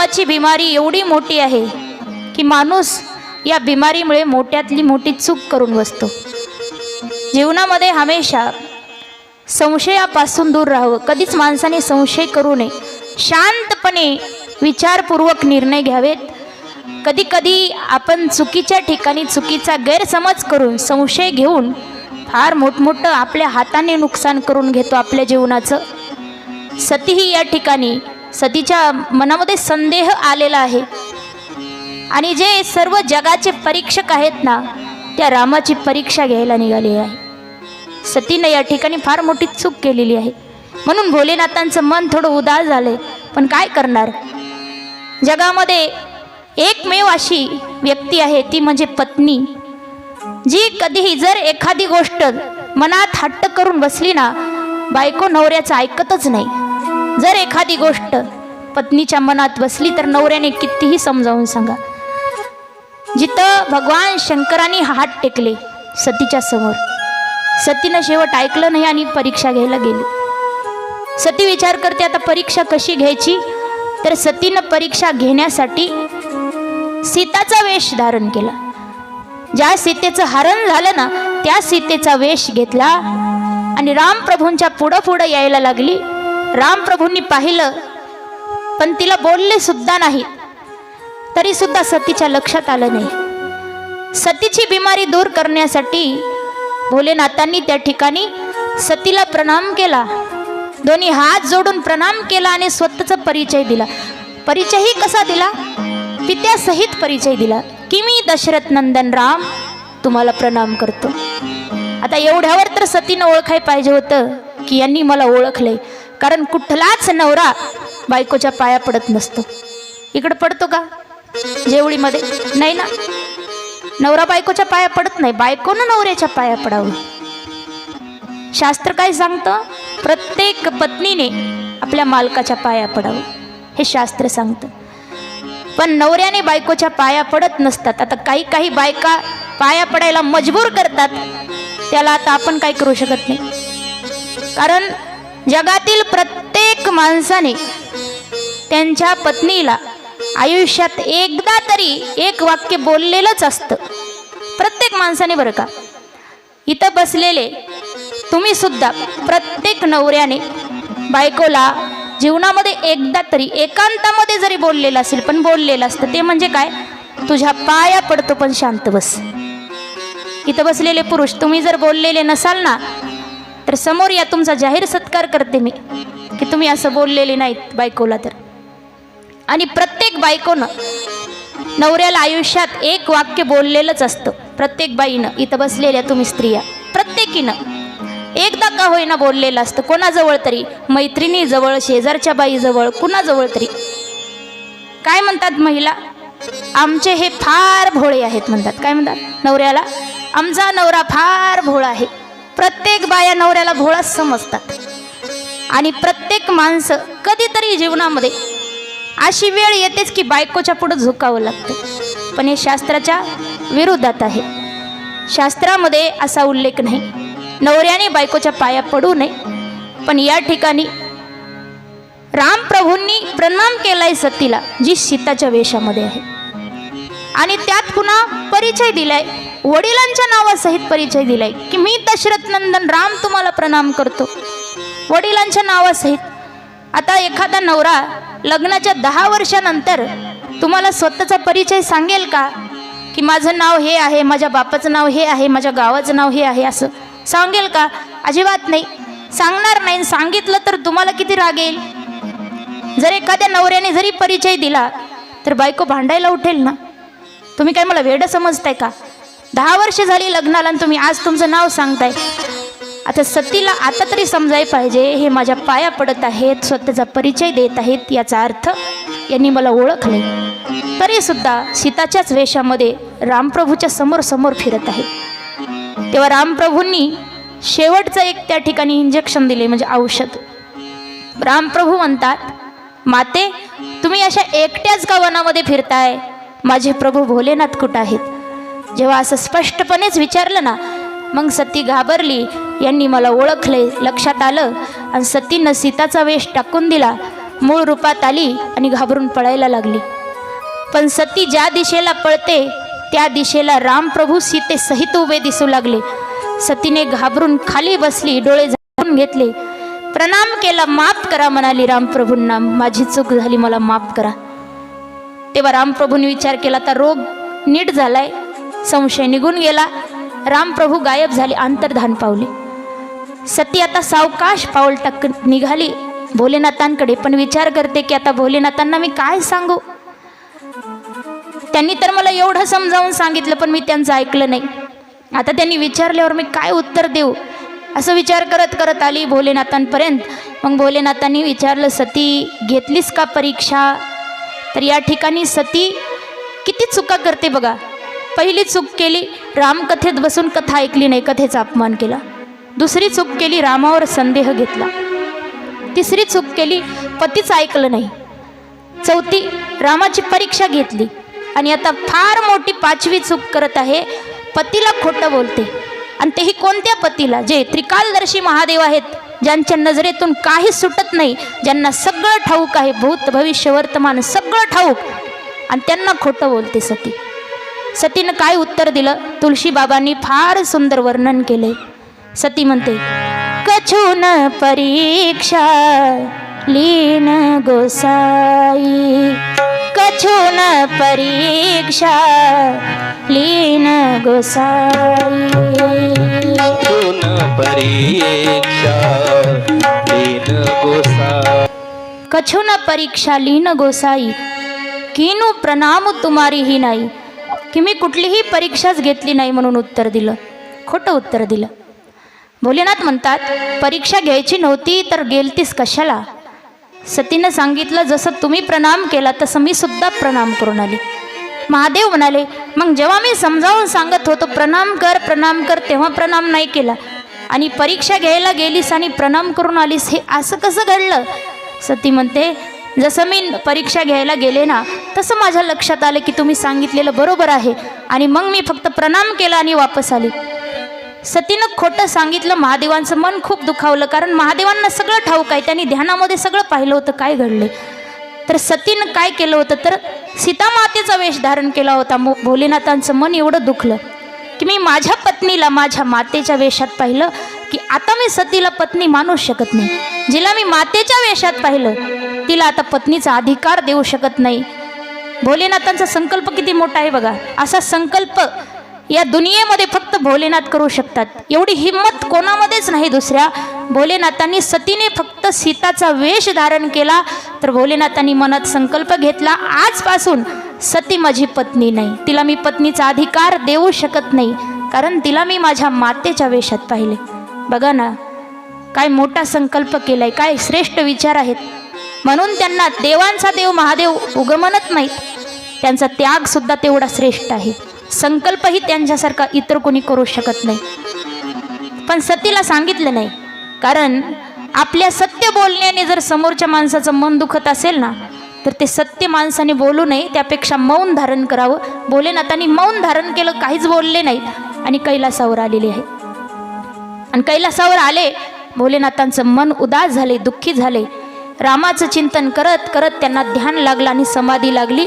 नावाची बिमारी एवढी मोठी आहे की माणूस या बिमारीमुळे मोठ्यातली मोठी चूक करून बसतो. जीवनामध्ये हमेशा संशयापासून दूर राहावं. कधीच माणसाने संशय करू नये. शांतपणे विचारपूर्वक निर्णय घ्यावेत. कधी कधी आपण चुकीच्या ठिकाणी चुकीचा गैरसमज करून संशय घेऊन फार मोठमोठं आपल्या हाताने नुकसान करून घेतो आपल्या जीवनाचं. सतीही या ठिकाणी सतीच्या मनामध्ये संदेह आलेला आहे. आणि जे सर्व जगाचे परीक्षक आहेत ना त्या रामाची परीक्षा घ्यायला निघाली आहे. सतीनं या ठिकाणी फार मोठी चूक केलेली आहे. म्हणून भोलेनाथांचं मन थोडं उदास झालंय. पण काय करणार? जगामध्ये एकमेव अशी व्यक्ती आहे ती म्हणजे पत्नी. जी कधीही जर एखादी गोष्ट मनात हट्ट करून बसली ना बायको नवऱ्याचं ऐकतच नाही. जर एखादी गोष्ट पत्नीच्या मनात बसली तर नवऱ्याने कितीही समजावून सांगा. जिथं भगवान शंकराने हात टेकले सतीच्या समोर. सतीनं शेवट ऐकलं नाही आणि परीक्षा घ्यायला गेली. सती विचार करते आता परीक्षा कशी घ्यायची? तर सतीनं परीक्षा घेण्यासाठी सीताचा वेश धारण केला. ज्या सीतेचं हरण झालं ना त्या सीतेचा वेश घेतला आणि रामप्रभूंच्या पुढं पुढं यायला लागली. रामप्रभूंनी पाहिलं पण तिला बोलले सुद्धा नाही. तरी सुद्धा सतीच्या लक्षात आलं नाही. सतीची बिमारी दूर करण्यासाठी भोलेनाथांनी त्या ठिकाणी सतीला प्रणाम केला. दोन्ही हात जोडून प्रणाम केला आणि स्वतःचा परिचय दिला. परिचयही कसा दिला? पित्यासहित परिचय दिला. की मी दशरथ नंदन राम तुम्हाला प्रणाम करतो. आता एवढ्यावर तर सतीनं ओळखाय पाहिजे होतं की यांनी मला ओळखलंय. कारण कुठलाच नवरा बायकोच्या पाया पडत नसतो. इकडं पडतो का? जेवळीमध्ये नाही ना? नवरा बायकोच्या पाया पडत नाही. बायकोनं नवऱ्याच्या पाया पडावं. शास्त्र काय सांगतं? प्रत्येक पत्नीने आपल्या मालकाच्या पाया पडावं. हे शास्त्र सांगतं. पण नवऱ्याने बायकोच्या पाया पडत नसतात. आता काही काही बायका पाया पडायला मजबूर करतात. त्याला आता आपण काय करू शकत नाही? कारण जगातील प्रत्येक माणसाने त्यांच्या पत्नीला आयुष्यात एकदा तरी एक वाक्य बोललेलंच असतं. प्रत्येक माणसाने बरं का? इथं बसलेले तुम्ही सुद्धा प्रत्येक नवऱ्याने बायकोला जीवनामध्ये एकदा तरी एकांतामध्ये जरी बोललेलं असेल पण बोललेलं असतं. ते म्हणजे काय? तुझ्या पाया पडतो पण शांत बस. इथं बसलेले पुरुष तुम्ही जर बोललेले नसाल ना तर समोर या तुमचा जाहीर सत्कार करते मी की तुम्ही असं बोललेले नाहीत बायकोला तर. आणि प्रत्येक बायकोनं नवऱ्याला आयुष्यात एक वाक्य बोललेलंच असतं. प्रत्येक बाईनं इथं बसलेल्या तुम्ही स्त्रिया प्रत्येकीनं एकदा का होईना बोललेलं असतं. कोणाजवळ तरी मैत्रिणीजवळ शेजारच्या बाईजवळ कुणाजवळ तरी. काय म्हणतात महिला? आमचे हे फार भोळे आहेत म्हणतात. काय म्हणतात? नवऱ्याला आमचा नवरा फार भोळा आहे. प्रत्येक बाया नवऱ्याला भोळाच समजतात. आणि प्रत्येक माणसं कधीतरी जीवनामध्ये अशी वेळ येतेच की बायकोच्या पुढं झुकावं लागतं. पण हे शास्त्राच्या विरोधात आहे. शास्त्रामध्ये असा उल्लेख नाही. नवऱ्याने बायकोच्या पाया पडू नये. पण या ठिकाणी रामप्रभूंनी प्रणाम केलाय सतीला जी सीताच्या वेशामध्ये आहे. आणि त्यात पुन्हा परिचय दिलाय. वडिलांच्या नावासहित परिचय दिलाय. की मी दशरथ नंदन राम तुम्हाला प्रणाम करतो. वडिलांच्या नावासहित. आता एखादा नवरा लग्नाच्या दहा वर्षानंतर तुम्हाला स्वतःचा परिचय सांगेल का? की माझं नाव हे आहे माझ्या बापाचं नाव हे आहे माझ्या गावाचं नाव हे आहे असं. सांगेल का? अजिबात नाही. सांगणार नाही सांगितलं तर तुम्हाला किती राग येईल? जर एखाद्या नवऱ्याने जरी परिचय दिला तर बायको भांडायला उठेल ना? तुम्ही काय मला वेडं समजताय का? दहा वर्ष झाली लग्नाला आणि तुम्ही आज तुमचं नाव सांगताय. आता सतीला आता तरी समजाय पाहिजे हे माझ्या पाया पडत आहेत स्वतःचा परिचय देत आहेत याचा अर्थ यांनी मला ओळखले. तरीसुद्धा सीताच्याच वेशामध्ये रामप्रभूच्या समोर समोर फिरत आहे. तेव्हा रामप्रभूंनी शेवटचं एक त्या ठिकाणी इंजेक्शन दिले म्हणजे औषध. रामप्रभू म्हणतात माते तुम्ही अशा एकट्याच का वनामध्ये फिरताय. माझे प्रभू भोलेनाथ कुठं आहेत? जेव्हा असं स्पष्टपणेच विचारलं ना मग सती घाबरली. यांनी मला ओळखले लक्षात आलं आणि सतीनं सीताचा वेश टाकून दिला. मूळ रूपात आली आणि घाबरून पळायला लागली. पण सती ज्या दिशेला पळते त्या दिशेला रामप्रभू सीतेसहित उभे दिसू लागले. सतीने घाबरून खाली बसली डोळे झाकून घेतले. प्रणाम केला माफ करा म्हणाली रामप्रभूंना. माझी चूक झाली मला माफ करा. तेव्हा रामप्रभूंनी विचार केला तर रोग नीट झालाय संशय निघून गेला. रामप्रभू गायब झाले अंतर्धान पावले. सती आता सावकाश पाऊल टक्क निघाली. भोलेनाथांकडे पण विचार करते की आता भोलेनाथांना मी काय सांगू? त्यांनी तर मला एवढं समजावून सांगितलं पण मी त्यांचं ऐकलं नाही. आता त्यांनी विचारल्यावर मी काय उत्तर देऊ? असं विचार करत करत आली भोलेनाथांपर्यंत. मग भोलेनाथांनी विचारलं सती घेतलीस का परीक्षा? तर या ठिकाणी सती किती चुका करते बघा. पहिली चूक केली रामकथेत बसून कथा ऐकली नाही कथेचा अपमान केला. दुसरी चूक केली रामावर संदेह घेतला. तिसरी चूक केली पतीचं ऐकलं नाही. चौथी रामाची परीक्षा घेतली. आणि आता फार मोठी पाचवी चूक करत आहे पतीला खोटं बोलते. आणि तेही कोणत्या पतीला? जे त्रिकालदर्शी महादेव आहेत. ज्यांच्या नजरेतून काहीच सुटत नाही ज्यांना सगळं ठाऊक आहे भूत भविष्य वर्तमान सगळं ठाऊक आणि त्यांना खोटं बोलते सती. सतीनं काय उत्तर दिलं? तुळशीबाबांनी फार सुंदर वर्णन केले सती म्हणते कछून परीक्षा लीन गोसाई. कछून परीक्षा लीन गोसाई. पूर्ण परीक्षा दीन न परीक्षा लीन गोसाई। किनू प्रणाम तुम्हारी ही नाही। की मी कुठलीही परीक्षाच घेतली नाही म्हणून उत्तर दिलं. खोटं उत्तर दिलं. भोलेनाथ म्हणतात परीक्षा घ्यायची नव्हती तर गेलतीस कशाला? सतीनं सांगितलं जसं तुम्ही प्रणाम केला तसं मी सुद्धा प्रणाम करून आली. महादेव म्हणाले मग जेव्हा मी समजावून सांगत होतो प्रणाम कर प्रणाम कर तेव्हा प्रणाम नाही केला. आणि परीक्षा घ्यायला गेलीस आणि प्रणाम करून आलीस हे असं कसं घडलं? सती म्हणते जसं मी परीक्षा घ्यायला गेले ना तसं माझ्या लक्षात आलं की तुम्ही सांगितलेलं बरोबर आहे. आणि मग मी फक्त प्रणाम केला आणि वापस आले. सतीनं खोटं सांगितलं महादेवांचं मन खूप दुखावलं कारण महादेवांना सगळं ठाऊक आहे. त्यांनी ध्यानामध्ये सगळं पाहिलं होतं काय घडले. तर सतीनं काय केलं होतं? तर सीतामातेचा वेश धारण केला होता. मो भोलेनाथांचं मन एवढं दुखलं की मी माझ्या पत्नीला माझ्या मातेच्या वेशात पाहिलं की आता मी सतीला पत्नी मानू शकत नाही. जिला मी मातेच्या वेशात पाहिलं तिला आता पत्नीचा अधिकार देऊ शकत नाही. भोलेनाथांचा संकल्प किती मोठा आहे बघा. असा संकल्प या दुनियेमध्ये फक्त भोलेनाथ करू शकतात. एवढी हिंमत कोणामध्येच नाही दुसऱ्या. भोलेनाथांनी सतीने फक्त सीताचा वेश धारण केला तर भोलेनाथांनी मनात संकल्प घेतला आजपासून सती माझी पत्नी नाही. तिला मी पत्नीचा अधिकार देऊ शकत नाही कारण तिला मी माझ्या मातेच्या वेशात पाहिले. बघा ना काय मोठा संकल्प केलाय काय श्रेष्ठ विचार आहेत. म्हणून त्यांना देवांचा देव महादेव उगमनत नाहीत त्यांचा त्यागसुद्धा तेवढा श्रेष्ठ आहे. संकल्पही त्यांच्यासारखा इतर कोणी करू शकत नाही. पण सतीला सांगितलं नाही. कारण आपल्या सत्य बोलण्याने जर समोरच्या माणसाचं मन दुखत असेल ना तर ते सत्य माणसाने बोलू नये त्यापेक्षा मौन धारण करावं. भोलेनाथांनी मौन धारण केलं काहीच बोलले नाही आणि कैलासावर आलेले आहे. आणि कैलासावर आले भोलेनाथांचं मन उदास झाले दुःखी झाले. रामाचं चिंतन करत करत त्यांना ध्यान लागलं आणि समाधी लागली.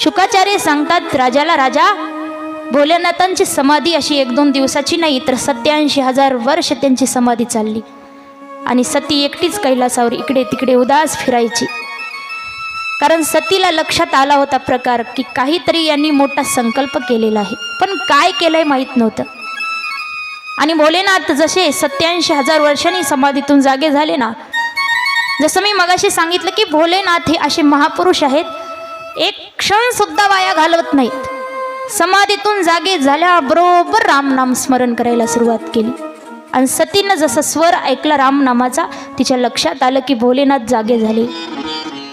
शुकाचार्य सांगतात राजाला राजा भोलेनाथांची समाधी अशी एक दोन दिवसाची नाही तर सत्याऐंशी हजार वर्ष त्यांची समाधी चालली. आणि सती एकटीच कैलासावर इकडे तिकडे उदास फिरायची. कारण सतीला लक्षात आला होता प्रकार की काहीतरी यांनी मोठा संकल्प केलेला आहे. पण काय केलंय माहीत नव्हतं. आणि भोलेनाथ जसे सत्याऐंशी हजार वर्षांनी समाधीतून जागे झाले ना जसं मी मगाशी सांगितलं की भोलेनाथ हे असे महापुरुष आहेत. एक क्षण सुद्धा वाया घालवत नाहीत. समाधीतून जागे झाल्याबरोबर रामनाम स्मरण करायला सुरुवात केली. आणि सतीनं जसं स्वर ऐकला रामनामाचा तिच्या लक्षात आलं की भोलेनाथ जागे झाले.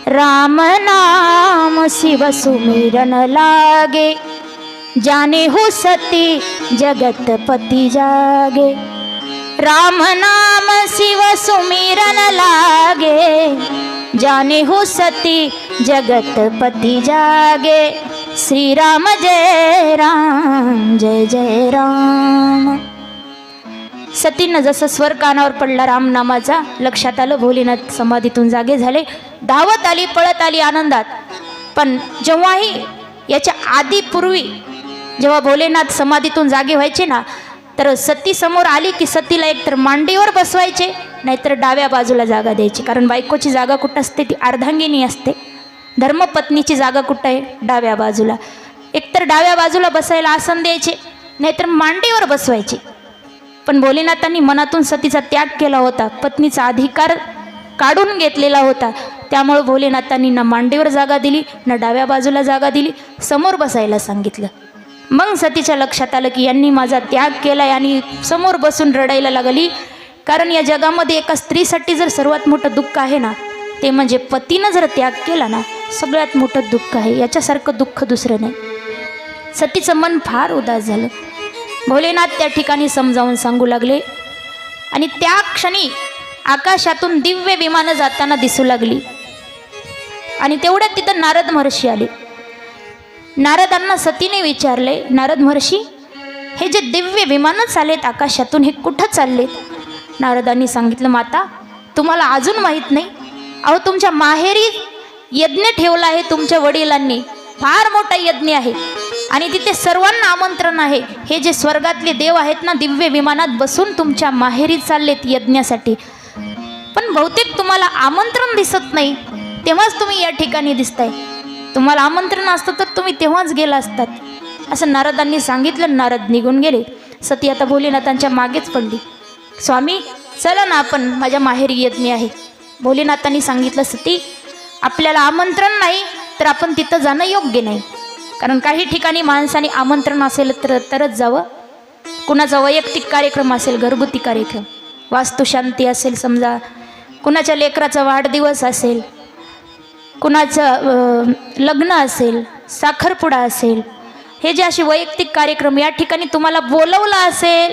राम नाम शिव सुमिरन लागे जाने हो सती जगत जागे. राम नाम शिव सुमिरन लागे जाने हो सती जगत पति जागे। श्री राम जय राम जय जय राम। सतीनं जसं स्वर कानावर पडला रामनामाचा लक्षात आलं भोलेनाथ समाधीतून जागे झाले. धावत आली पळत आली आनंदात. पण जेव्हाही याच्या आधी पूर्वी जेव्हा भोलेनाथ समाधीतून जागे व्हायचे ना तर सती समोर आली की सतीला एकतर मांडीवर बसवायचे नाहीतर डाव्या बाजूला जागा द्यायची. कारण बायकोची जागा कुठं असते ती अर्धांगिनी असते. धर्मपत्नीची जागा कुठं आहे? डाव्या बाजूला. एकतर डाव्या बाजूला बसायला आसन द्यायचे नाहीतर मांडीवर बसवायचे. पण भोलेनाथांनी मनातून सतीचा त्याग केला होता. पत्नीचा अधिकार काढून घेतलेला होता. त्यामुळं भोलेनाथांनी ना मांडीवर जागा दिली ना डाव्या बाजूला जागा दिली समोर बसायला सांगितलं. मग सतीच्या लक्षात आलं की यांनी माझा त्याग केला आणि समोर बसून रडायला लागली. कारण या जगामध्ये एका स्त्रीसाठी जर सर्वात मोठं दुःख आहे ना ते म्हणजे पतीनं जर त्याग केला ना सगळ्यात मोठं दुःख आहे. याच्यासारखं दुःख दुसरं नाही. सतीचं मन फार उदास झालं. भोलेनाथ त्या ठिकाणी समजावून सांगू लागले. आणि त्या क्षणी आकाशातून दिव्य विमानं जाताना दिसू लागली. आणि तेवढ्यात तिथं नारद महर्षी आले. नारदांना सतीने विचारले नारद महर्षी हे जे दिव्य विमानं चालेत आकाशातून हे कुठं चाललेत? नारदांनी सांगितलं माता तुम्हाला अजून माहीत नाही. अहो तुमच्या माहेरी यज्ञ ठेवला आहे तुमच्या वडिलांनी. फार मोठा यज्ञ आहे. आणि तिथे सर्वांना आमंत्रण आहे. हे जे स्वर्गातले देव आहेत ना दिव्य विमानात बसून तुमच्या माहेरी चाललेत यज्ञासाठी. पण बहुतेक तुम्हाला आमंत्रण दिसत नाही. तेव्हाच तुम्ही या ठिकाणी दिसताय. तुम्हाला आमंत्रण असतं तर तुम्ही तेव्हाच गेला असतात. असं नारदांनी सांगितलं. नारद निघून गेले. सती आता भोलेनाथांच्या मागेच पडली. स्वामी चला ना आपण माझ्या माहेरी यज्ञ आहे. भोलेनाथांनी सांगितलं सती आपल्याला आमंत्रण नाही तर आपण तिथं जाणं योग्य नाही. कारण काही ठिकाणी माणसाने आमंत्रण असेल तर तरच जावं. कुणाचा वैयक्तिक कार्यक्रम असेल घरगुती कार्यक्रम. वास्तुशांती असेल समजा कुणाच्या लेकराचा वाढदिवस असेल कुणाचं लग्न असेल साखरपुडा असेल हे जे असे वैयक्तिक कार्यक्रम या ठिकाणी तुम्हाला बोलवलं असेल